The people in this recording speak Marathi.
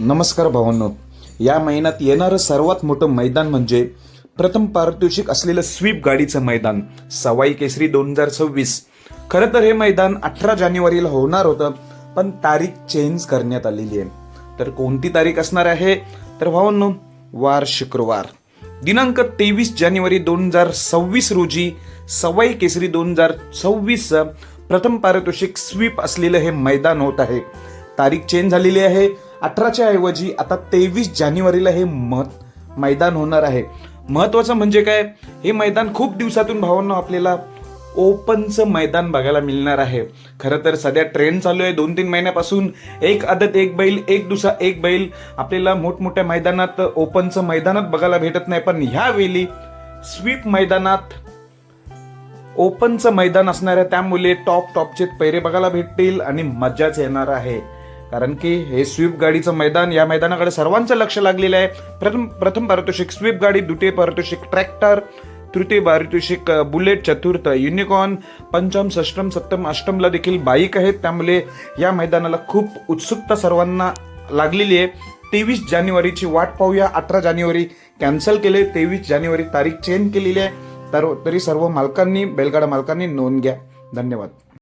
नमस्कार भावांनो. या महिन्यात येणारं सर्वात मोठं मैदान म्हणजे प्रथम पारितोषिक असलेलं स्वीप गाडीचं मैदान सवाई केसरी दोन हजार सव्वीस. खरं तर हे मैदान अठरा जानेवारीला होणार होतं पण तारीख चेंज करण्यात आलेली आहे. तर कोणती तारीख असणार आहे? तर भावांनो वार शुक्रवार. दिनांक तेवीस जानेवारी दोन हजार सव्वीस रोजी सवाई केसरी दोन हजार सव्वीस प्रथम पारितोषिक स्वीप असलेलं हे मैदान होत आहे. तारीख चेंज झालेली आहे अठराच्या ऐवजी आता तेवीस जानेवारीला हे मत मैदान होणार आहे. महत्वाचं म्हणजे काय? हे मैदान खूप दिवसातून भावांना आपल्याला ओपनचं मैदान बघायला मिळणार आहे. खरं तर सध्या ट्रेंड चालू आहे. दोन तीन महिन्यापासून एक आदत एक बैल एक दुसरा एक बैल. आपल्याला मोठमोठ्या मैदानात ओपनचं मैदानात बघायला भेटत नाही. पण ह्यावेळी स्वीप मैदानात ओपनचं मैदान असणार आहे. त्यामुळे टॉप टॉपचे पैरे बघायला भेटतील आणि मजाच येणार आहे. कारण की हे स्वीप गाडीचं मैदान या मैदानाकडे सर्वांचं लक्ष लागलेलं आहे. प्रथम प्रथम पारितोषिक स्वीप गाडी द्वितीय पारितोषिक ट्रॅक्टर तृतीय पारितोषिक बुलेट चतुर्थ युनिकॉर्न पंचम षष्टम सप्तम अष्टमला देखील बाईक आहेत. त्यामुळे या मैदानाला खूप उत्सुकता सर्वांना लागलेली आहे. तेवीस जानेवारीची वाट पाहूया. अठरा जानेवारी कॅन्सल केले तेवीस जानेवारी तारीख चेंज केलेली आहे. तर तरी सर्व मालकांनी बैलगाडा मालकांनी नोंद घ्या. धन्यवाद.